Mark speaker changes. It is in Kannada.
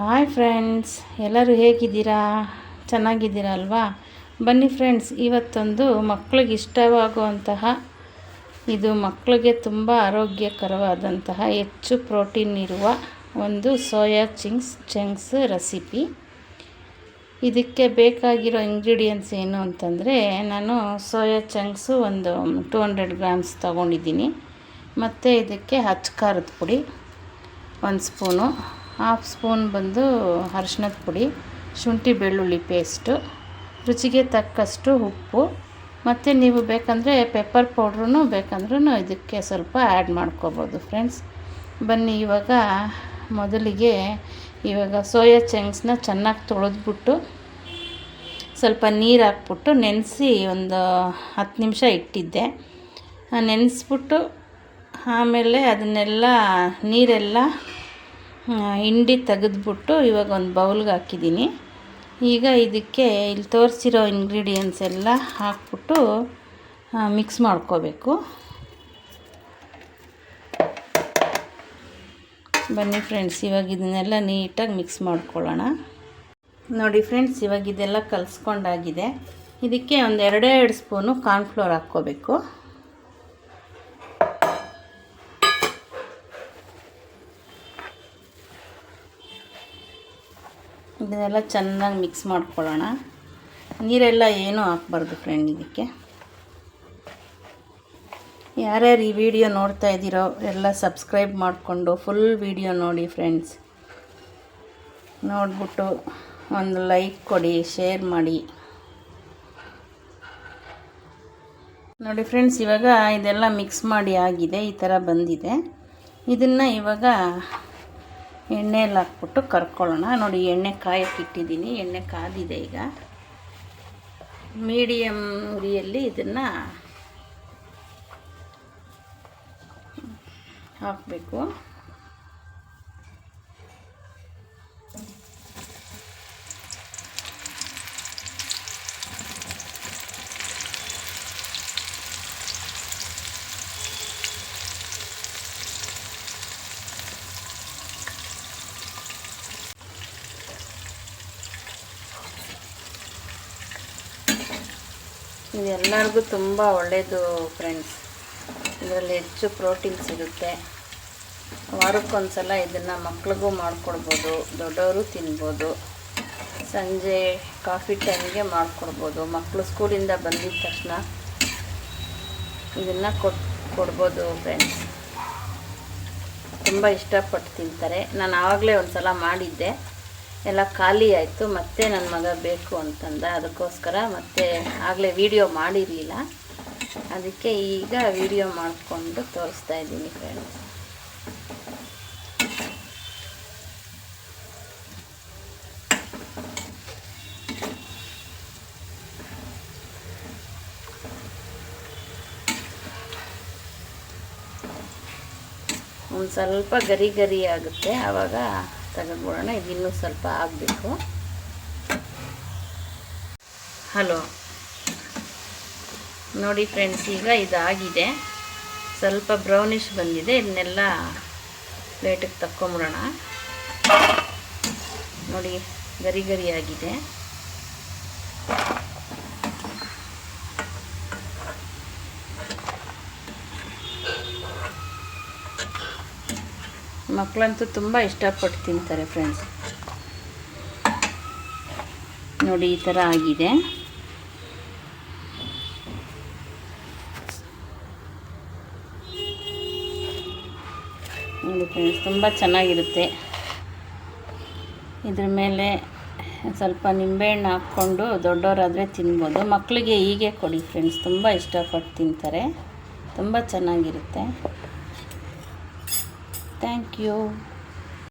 Speaker 1: ಹಾಯ್ ಫ್ರೆಂಡ್ಸ್ ಎಲ್ಲರೂ ಹೇಗಿದ್ದೀರಾ? ಚೆನ್ನಾಗಿದ್ದೀರಾ ಅಲ್ವಾ ಬನ್ನಿ ಫ್ರೆಂಡ್ಸ್ ಇವತ್ತೊಂದು ಮಕ್ಕಳಿಗೆ ಇಷ್ಟವಾಗುವಂತಹ, ಇದು ಮಕ್ಕಳಿಗೆ ತುಂಬ ಆರೋಗ್ಯಕರವಾದಂತಹ ಹೆಚ್ಚು ಪ್ರೋಟೀನ್ ಇರುವ ಒಂದು ಸೋಯಾ ಚಿಂಗ್ಸ್ ಚಂಕ್ಸ್ ರೆಸಿಪಿ. ಇದಕ್ಕೆ ಬೇಕಾಗಿರೋ ಇಂಗ್ರೀಡಿಯೆಂಟ್ಸ್ ಏನು ಅಂತಂದರೆ, ನಾನು ಸೋಯಾ ಚಂಕ್ಸು ಒಂದು ಟೂ ಹಂಡ್ರೆಡ್ ಗ್ರಾಮ್ಸ್ ತೊಗೊಂಡಿದ್ದೀನಿ. ಮತ್ತು ಇದಕ್ಕೆ ಹಚ್ಚ ಖಾರದ ಪುಡಿ, ಒಂದು ಸ್ಪೂನು ಹಾಫ್ ಸ್ಪೂನ್ ಬಂದು ಅರ್ಶಿನದ ಪುಡಿ, ಶುಂಠಿ ಬೆಳ್ಳುಳ್ಳಿ ಪೇಸ್ಟು ರುಚಿಗೆ ತಕ್ಕಷ್ಟು ಉಪ್ಪು, ಮತ್ತು ನೀವು ಬೇಕಂದರೆ ಪೆಪ್ಪರ್ ಪೌಡ್ರೂ ಬೇಕಂದ್ರೂ ಇದಕ್ಕೆ ಸ್ವಲ್ಪ ಆ್ಯಡ್ ಮಾಡ್ಕೋಬೋದು ಫ್ರೆಂಡ್ಸ್ ಬನ್ನಿ ಇವಾಗ ಮೊದಲಿಗೆ ಇವಾಗ ಸೋಯಾ ಚಂಕ್ಸ್ನ ಚೆನ್ನಾಗಿ ತೊಳೆದ್ಬಿಟ್ಟು ಸ್ವಲ್ಪ ನೀರು ಹಾಕ್ಬಿಟ್ಟು ನೆನೆಸಿ ಒಂದು ಹತ್ತು ನಿಮಿಷ ಇಟ್ಟಿದ್ದೆ. ನೆನೆಸ್ಬಿಟ್ಟು ಆಮೇಲೆ ಅದನ್ನೆಲ್ಲ ನೀರೆಲ್ಲ ಹಿಂಡಿ ತೆಗೆದ್ಬಿಟ್ಟು ಇವಾಗ ಒಂದು ಬೌಲ್ಗೆ ಹಾಕಿದ್ದೀನಿ. ಈಗ ಇದಕ್ಕೆ ಇಲ್ಲಿ ತೋರಿಸಿರೋ ಇಂಗ್ರೀಡಿಯೆಂಟ್ಸ್ ಎಲ್ಲ ಹಾಕ್ಬಿಟ್ಟು ಮಿಕ್ಸ್ ಮಾಡ್ಕೋಬೇಕು. ಬನ್ನಿ ಫ್ರೆಂಡ್ಸ್ ಇವಾಗ ಇದನ್ನೆಲ್ಲ ನೀಟಾಗಿ ಮಿಕ್ಸ್ ಮಾಡ್ಕೊಳ್ಳೋಣ. ನೋಡಿ ಫ್ರೆಂಡ್ಸ್ ಇವಾಗ ಇದೆಲ್ಲ ಕಲಿಸ್ಕೊಂಡಾಗಿದೆ. ಇದಕ್ಕೆ ಒಂದು ಎರಡೇ ಎರಡು ಸ್ಪೂನು ಕಾರ್ನ್ಫ್ಲೋರ್ ಹಾಕ್ಕೋಬೇಕು. ಇದನ್ನೆಲ್ಲ ಚೆನ್ನಾಗಿ ಮಿಕ್ಸ್ ಮಾಡ್ಕೊಳ್ಳೋಣ. ನೀರೆಲ್ಲ ಏನೂ ಹಾಕ್ಬಾರ್ದು ಫ್ರೆಂಡ್ ಇದಕ್ಕೆ. ಯಾರ್ಯಾರು ಈ ವಿಡಿಯೋ ನೋಡ್ತಾ ಇದ್ದೀರೋ ಎಲ್ಲ ಸಬ್ಸ್ಕ್ರೈಬ್ ಮಾಡಿಕೊಂಡು ಫುಲ್ ವಿಡಿಯೋ ನೋಡಿ ಫ್ರೆಂಡ್ಸ್ ನೋಡ್ಬಿಟ್ಟು ಒಂದು ಲೈಕ್ ಕೊಡಿ ಶೇರ್ ಮಾಡಿ. ನೋಡಿ ಫ್ರೆಂಡ್ಸ್ ಇವಾಗ ಇದೆಲ್ಲ ಮಿಕ್ಸ್ ಮಾಡಿ ಆಗಿದೆ, ಈ ಥರ ಬಂದಿದೆ. ಇದನ್ನು ಇವಾಗ ಎಣ್ಣೆಯಲ್ಲಿ ಹಾಕ್ಬಿಟ್ಟು ಕರ್ಕೊಳ್ಳೋಣ. ನೋಡಿ ಎಣ್ಣೆ ಕಾಯಕ್ಕೆ ಇಟ್ಟಿದ್ದೀನಿ ಎಣ್ಣೆ ಕಾದಿದೆ ಈಗ. ಮೀಡಿಯಮ್ ಉರಿಯಲ್ಲಿ ಇದನ್ನು ಹಾಕಬೇಕು. ಇದೆಲ್ಲರಿಗೂ ತುಂಬ ಒಳ್ಳೆಯದು ಫ್ರೆಂಡ್ಸ್ ಇದರಲ್ಲಿ ಹೆಚ್ಚು ಪ್ರೋಟೀನ್ ಸಿಗುತ್ತೆ. ವಾರಕ್ಕೊಂದ್ಸಲ ಇದನ್ನು ಮಕ್ಳಿಗೂ ಮಾಡಿಕೊಡ್ಬೋದು, ದೊಡ್ಡವರು ತಿನ್ಬೋದು. ಸಂಜೆ ಕಾಫಿ ಟೈಮಿಗೆ ಮಾಡಿಕೊಡ್ಬೋದು. ಮಕ್ಕಳು ಸ್ಕೂಲಿಂದ ಬಂದಿದ ತಕ್ಷಣ ಇದನ್ನು ಕೊಟ್ಟು ಕೊಡ್ಬೋದು ಫ್ರೆಂಡ್ಸ್ ತುಂಬ ಇಷ್ಟಪಟ್ಟು ತಿಂತಾರೆ. ನಾನು ಆವಾಗಲೇ ಒಂದು ಸಲ ಮಾಡಿದ್ದೆ. ಎಲ್ಲ ಖಾಲಿ ಆಯಿತು, ಮತ್ತೆ ನನ್ನ ಮಗ ಬೇಕು ಅಂತಂದ. ಅದಕ್ಕೋಸ್ಕರ ಮತ್ತೆ ಆಗಲೇ ವಿಡಿಯೋ ಮಾಡಿರಲಿಲ್ಲ. ಅದಕ್ಕೆ ಈಗ ವಿಡಿಯೋ ಮಾಡಿಕೊಂಡು ತೋರಿಸ್ತಾ ಇದ್ದೀನಿ ಫ್ರೆಂಡ್ಸ್ ಒಂದು ಸ್ವಲ್ಪ ಗರಿ ಗರಿ ಆಗುತ್ತೆ. ಆವಾಗ ತೆಗೆದ್ಬಿಡೋಣ ಇದು ಇನ್ನೂ ಸ್ವಲ್ಪ ಆಗಬೇಕು. ಹಲೋ. ನೋಡಿ ಫ್ರೆಂಡ್ಸ್, ಈಗ ಇದಾಗಿದೆ. ಸ್ವಲ್ಪ ಬ್ರೌನಿಷ್ ಬಂದಿದೆ. ಇದನ್ನೆಲ್ಲ ಪ್ಲೇಟಿಗೆ ತಕ್ಕೊಂಬಿಡೋಣ. ನೋಡಿ, ಗರಿ ಗರಿ ಆಗಿದೆ. ಮಕ್ಕಳಂತೂ ತುಂಬ ಇಷ್ಟಪಟ್ಟು ತಿಂತಾರೆ ಫ್ರೆಂಡ್ಸ್ ನೋಡಿ ಈ ಥರ ಆಗಿದೆ. ನೋಡಿ ಫ್ರೆಂಡ್ಸ್ ತುಂಬ ಚೆನ್ನಾಗಿರುತ್ತೆ. ಇದ್ರ ಮೇಲೆ ಸ್ವಲ್ಪ ನಿಂಬೆಹಣ್ಣು ಹಾಕ್ಕೊಂಡು ದೊಡ್ಡವರಾದರೆ ತಿನ್ಬೋದು. ಮಕ್ಕಳಿಗೆ ಹೀಗೆ ಕೊಡಿ ಫ್ರೆಂಡ್ಸ್ ತುಂಬ ಇಷ್ಟಪಟ್ಟು ತಿಂತಾರೆ. ತುಂಬ ಚೆನ್ನಾಗಿರುತ್ತೆ. Thank you.